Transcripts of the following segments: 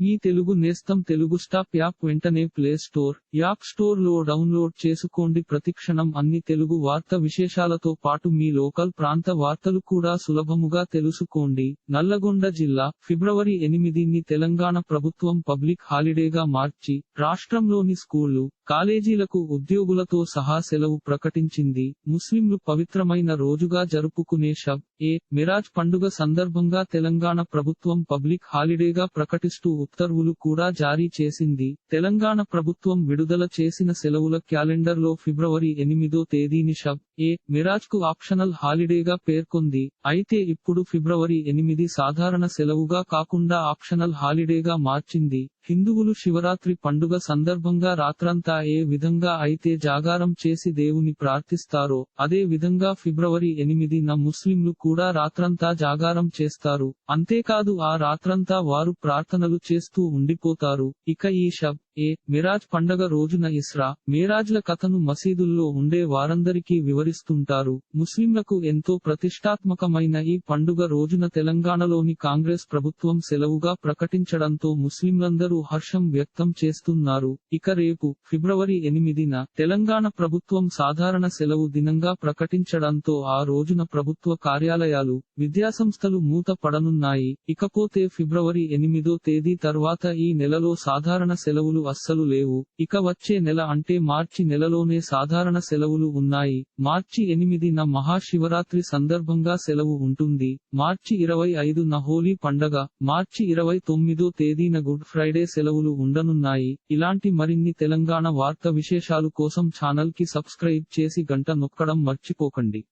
మీ తెలుగు నేస్తం Telugu stop app వెంటనే play store app స్టోర్లో డౌన్లోడ్ చేసుకోండి. ప్రతిక్షణం అన్ని తెలుగు వార్త విశేషాలతో పాటు మీ లోకల్ ప్రాంత వార్తలు కూడా సులభముగా తెలుసుకోండి. నల్లగొండ జిల్లా ఫిబ్రవరి ఎనిమిదిని తెలంగాణ ప్రభుత్వం పబ్లిక్ హాలిడేగా మార్చి రాష్ట్రంలోని స్కూళ్ళు కాలేజీలకు ఉద్యోగులతో సహా సెలవు ప్రకటించింది. ముస్లింలు పవిత్రమైన రోజుగా జరుపుకునే షబ్ ఏ మిరాజ్ పండుగ సందర్భంగా తెలంగాణ ప్రభుత్వం పబ్లిక్ హాలిడేగా ప్రకటిస్తూ ఉత్తర్వులు కూడా జారీ చేసింది. తెలంగాణ ప్రభుత్వం విడుదల చేసిన సెలవుల క్యాలెండర్లో ఫిబ్రవరి ఎనిమిదో తేదీని షబ్ ఏ మిరాజ్కు ఆప్షనల్ హాలిడేగా పేర్కొంది. అయితే ఇప్పుడు ఫిబ్రవరి ఎనిమిది సాధారణ సెలవుగా కాకుండా ఆప్షనల్ హాలిడేగా మార్చింది. హిందువులు శివరాత్రి పండుగ సందర్భంగా రాత్రంతా ఏ విధంగా అయితే జాగారం చేసి దేవుని ప్రార్థిస్తారో అదే విధంగా ఫిబ్రవరి ఎనిమిదిన ముస్లింలు కూడా కూడా రాత్రంతా జాగారం చేస్తారు. అంతేకాదు ఆ రాత్రంతా వారు ప్రార్థనలు చేస్తూ ఉండిపోతారు. ఇక ఈ షబ్ ఏ మిరాజ్ పండగ రోజున ఇస్రా మేరాజ్ల కథను మసీదుల్లో ఉండే వారందరికీ వివరిస్తుంటారు. ముస్లింలకు ఎంతో ప్రతిష్టాత్మకమైన ఈ పండుగ రోజున తెలంగాణలోని కాంగ్రెస్ ప్రభుత్వం సెలవుగా ప్రకటించడంతో ముస్లింలందరూ హర్షం వ్యక్తం చేస్తున్నారు. ఇక రేపు ఫిబ్రవరి ఎనిమిదిన తెలంగాణ ప్రభుత్వం సాధారణ సెలవు దినంగా ప్రకటించడంతో ఆ రోజున ప్రభుత్వ కార్యాలయాలు విద్యాసంస్థలు మూత పడనున్నాయి. ఇకపోతే ఫిబ్రవరి ఎనిమిదో తేదీ తర్వాత ఈ నెలలో సాధారణ సెలవులు సెలవులు అస్సలు లేవు. ఇక వచ్చే నెల అంటే మార్చి నెలలోనే సాధారణ సెలవులు ఉన్నాయి. మార్చి ఎనిమిదిన మహాశివరాత్రి సందర్భంగా సెలవు ఉంటుంది. మార్చి ఇరవై ఐదున హోలీ పండగ. మార్చి ఇరవై తొమ్మిదో తేదీన గుడ్ ఫ్రైడే సెలవులు ఉండనున్నాయి. ఇలాంటి మరిన్ని తెలంగాణ వార్త విశేషాలు కోసం ఛానల్కి సబ్స్క్రైబ్ చేసి గంట నొక్కడం మర్చిపోకండి.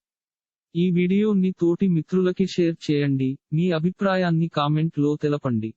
ఈ వీడియోని తోటి మిత్రులకి షేర్ చేయండి. మీ అభిప్రాయాన్ని కామెంట్లో తెలపండి.